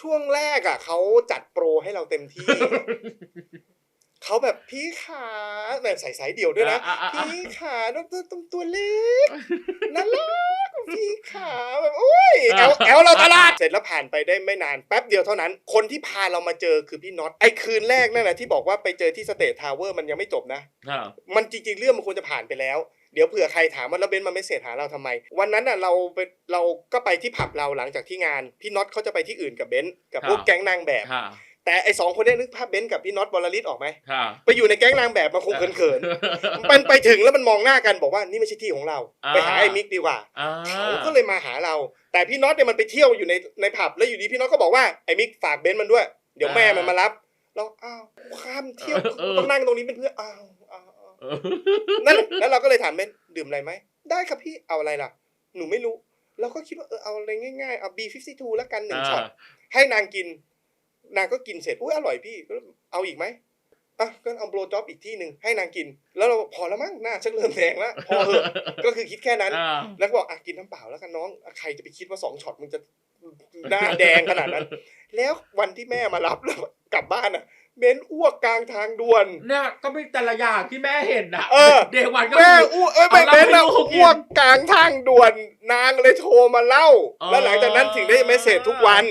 ช่วงแรกอะเขาจัดโปรให้เราเต็มที่ เขาแบบพี่ขาแบบใส่สายเดี่ยวด้วยนะอ่าอ่าอ่าพี่ขาต้องตัวต้องตัวเล็กน่ารักพี่ขาแบบโอ้ยแอลแอลเราตลาด เสร็จแล้วผ่านไปได้ไม่นานแป๊บเดียวเท่านั้น คนที่พาเรามาเจอคือพี่น็อตไอ้คืนแรกนั่นแหละที่บอกว่าไปเจอที่สเตททาวเวอร์มันยังไม่จบนะอ่ามันจริงๆเรื่องมันควรจะผ่านไปแล้ว เดี๋ยวเผื่อใครถามว่าแล้วเบนซ์มาไม่เสร็จหาเราทำไม วันนั้นน่ะเราไปเราก็ไปที่ผับเราหลังจากที่งาน พี่น็อตเขาจะไปที่อื่นกับเบนซ์กับพวกแก๊งนางแบบค่ะแต่ไอสองคนเนี้นึกภาพเบนซ์กับพี่น็อตบอลลิสออกไหมค่ะไปอยู่ในแก๊งนางแบบมันคงเขินๆมันไปถึงแล้วมันมองหน้ากันบอกว่านี่ไม่ใช่ที่ของเราอ่าไปหาไอ้มิกดีกว่าอ่าเขาก็เลยมาหาเรา แต่พี่น็อตเนี่ยมันไปเที่ยวอยู่ในในผับแล้วอยู่ดีพี่น็อตก็บอกว่าไอ้มิกฝากเบนซ์มันด้วย เดี๋ยวแม่มันมารับเราอ้าวข้ามเที่ยวต้องนั่งตรงนี้เป็นเพื่อนอ้าวอ้าวอ้าวเออ นั่นแหละแล้วเราก็เลยถามเบนดื่มอะไรไหม ได้ครับพี่เอาอะไรล่ะ หนูไม่รู้ เราก็คิดว่าเออเอาอะไรง่ายๆเอา B52 แล้วกันหนึ่งช็อตให้นางกิน นางก็กินเสร็จอุ้ยอร่อยพี่ก็เอาอีกไหมอะก็เอาโบรจ็อบอีกที่หนึ่งให้นางกิน แล้วเราบอกพอแล้วมั้งหน้าชักเริ่มแดงแล้วพอเหอะก็คือคิดแค่นั้นอ่าแล้วก็บอกอะกินน้ำเปล่าแล้วกันน้องอะใครจะไปคิดว่าสองช็อตมึงจะหน้าแดงขนาดนั้น แล้ววันที่แม่มารับแล้ว กลับบ้านอะเบนอ้วกกลางทางด่วน เนี่ยก็เป็นแต่ละอย่างที่แม่เห็นนะเออ เดวันก็แม่คืออ้วกเอ้ยไม่เอาเบนเหล้าอะให้ลูกกินอ้วกกลางทางด่วน นางเลยโทรมาเล่าอ๋อแล้วหลังจากนั้นถึงได้เมสเซจทุกวัน